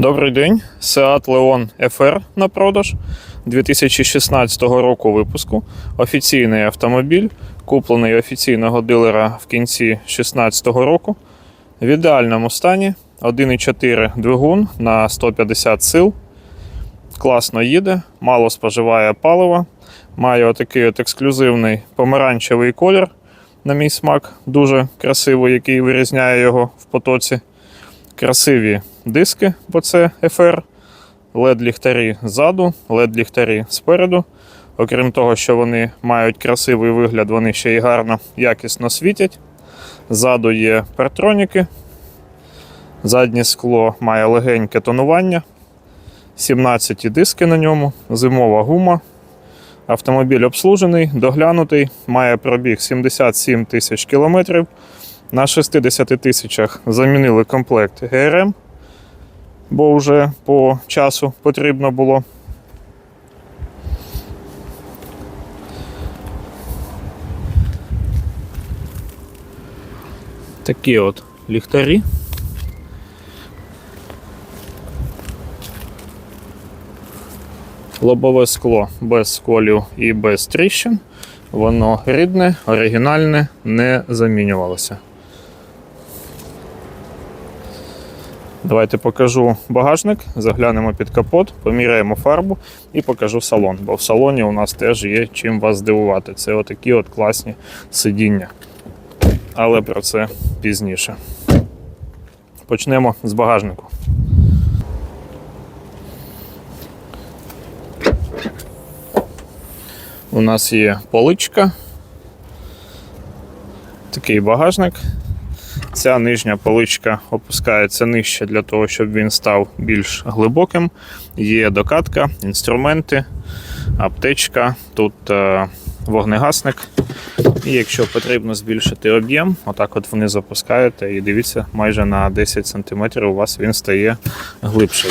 Добрий день. Seat Leon FR на продаж 2016 року випуску. Офіційний автомобіль, куплений офіційного дилера в кінці 2016 року. В ідеальному стані 1,4 двигун на 150 сил. Класно їде, мало споживає палива. Має отакий от ексклюзивний помаранчевий колір, на мій смак, дуже красивий, який вирізняє його в потоці красиві диски, бо це FR, LED-ліхтарі ззаду, LED-ліхтарі спереду. Окрім того, що вони мають красивий вигляд, вони ще й гарно якісно світять. Ззаду є партроніки. Заднє скло має легеньке тонування. 17 диски на ньому, зимова гума. Автомобіль обслужений, доглянутий, має пробіг 77 тисяч кілометрів. На 60 тисячах замінили комплект ГРМ, бо вже по часу потрібно було. Такі от ліхтарі. Лобове скло без сколів і без тріщин. Воно рідне, оригінальне, не замінювалося. Давайте покажу багажник, заглянемо під капот, поміряємо фарбу і покажу салон. Бо в салоні у нас теж є чим вас здивувати. Це отакі от класні сидіння. Але про це пізніше. Почнемо з багажнику. У нас є поличка. Такий багажник. Ця нижня поличка опускається нижче для того, щоб він став більш глибоким. Є докатка, інструменти, аптечка, тут е, вогнегасник. І якщо потрібно збільшити об'єм, отак от вниз опускаєте і дивіться, майже на 10 см у вас він стає глибший.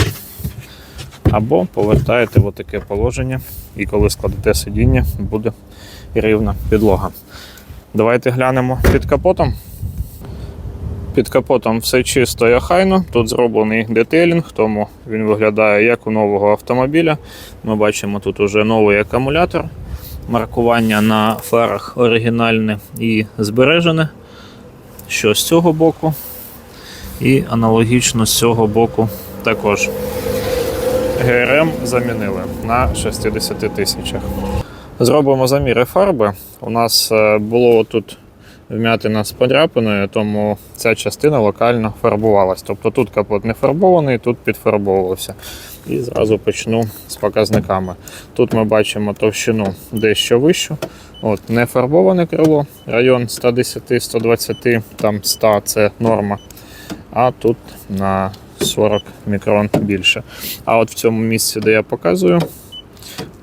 Або повертаєте в таке положення, і коли складете сидіння, буде рівна підлога. Давайте глянемо під капотом. Під капотом все чисто і охайно. Тут зроблений детейлінг, тому він виглядає як у нового автомобіля. Ми бачимо тут уже новий акумулятор. Маркування на фарах оригінальне і збережене. Що з цього боку, і аналогічно з цього боку також. ГРМ замінили на 60 тисячах. Зробимо заміри фарби. У нас е, було тут вмятина з подряпиною, тому ця частина локально фарбувалась. Тобто тут капот не фарбований, тут підфарбовувався. І зразу почну з показниками. Тут ми бачимо товщину дещо вищу. От, Не фарбоване крило, район 110-120, там 100 це норма. А тут на 40 мікрон більше. А от в цьому місці, де я показую,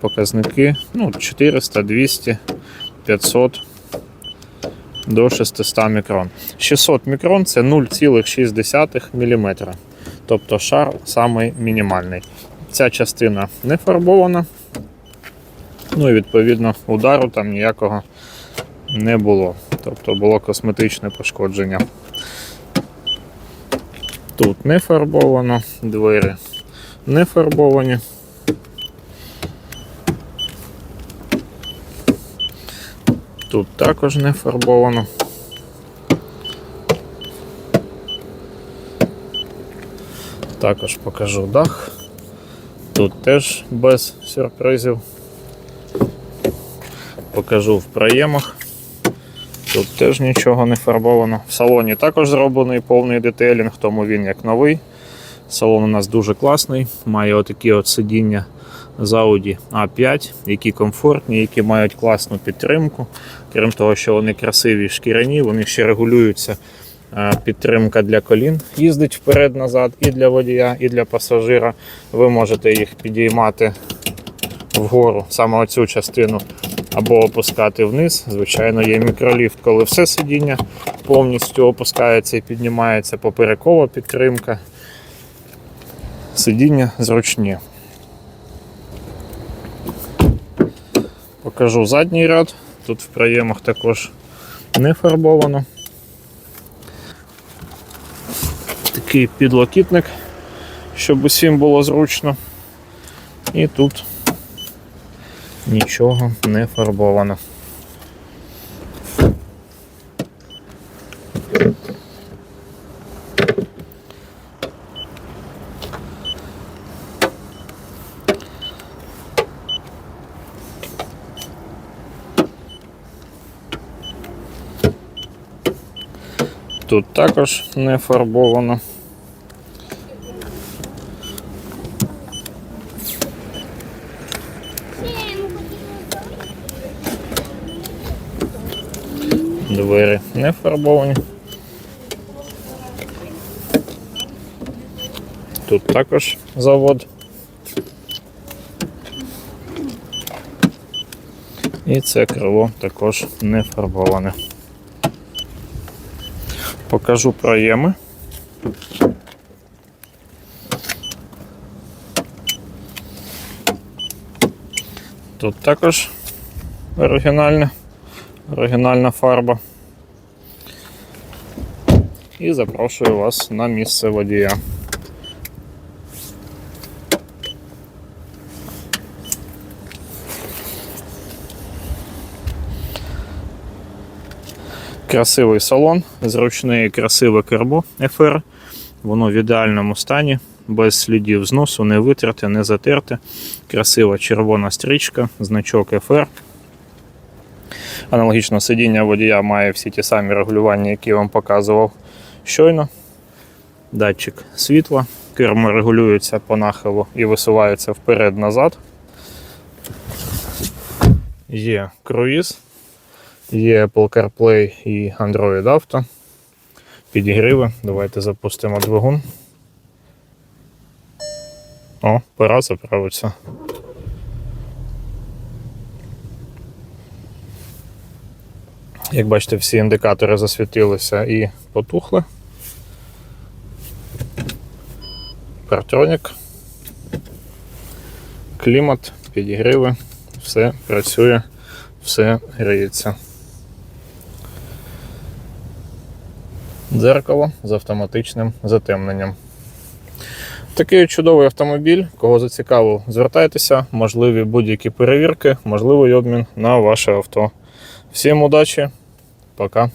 показники ну, 400, 200, 500 до 600 мікрон. 600 мікрон це 0,6 мм. Тобто шар самий мінімальний. Ця частина не фарбована. Ну і відповідно удару там ніякого не було. Тобто було косметичне пошкодження. Тут не фарбовано, двері не фарбовані. Тут також не фарбовано. Також покажу дах. Тут теж без сюрпризів. Покажу в проємах. Тут теж нічого не фарбовано. В салоні також зроблений повний детейлінг, тому він як новий. Салон у нас дуже класний, має отакі от сидіння з Audi A5, які комфортні, які мають класну підтримку. Крім того, що вони красиві шкіряні, вони ще регулюються. Е, Підтримка для колін їздить вперед-назад і для водія, і для пасажира. Ви можете їх підіймати вгору, саме оцю частину, або опускати вниз. Звичайно, є мікроліфт, коли все сидіння повністю опускається і піднімається поперекова підтримка. Сидіння зручні. Покажу задній ряд. Тут в проємах також не фарбовано. Такий підлокітник щоб усім було зручно. І тут нічого не фарбовано. Тут також не фарбовано. Двері не фарбовані. Тут також завод. І це крило також не фарбоване. Покажу проєми. Тут також оригінальна, оригінальна фарба. І запрошую вас на місце водія. Красивий салон, зручне і красиве кермо FR. Воно в ідеальному стані, без слідів зносу, не витерте, не затерте. Красива червона стрічка, значок FR. Аналогічно сидіння водія має всі ті самі регулювання, які я вам показував щойно. Датчик світла, кермо регулюється по нахилу і висувається вперед-назад. Є круїз. Є Apple CarPlay і Android Auto. Підігріви. Давайте запустимо двигун. О, пора заправитися. Як бачите, всі індикатори засвітилися і потухли. Партронік, клімат, підігріви, все працює, все гріється. Дзеркало з автоматичним затемненням. Такий чудовий автомобіль. Кого зацікавив, звертайтеся, можливі будь-які перевірки, можливий обмін на ваше авто. Всім удачі, пока.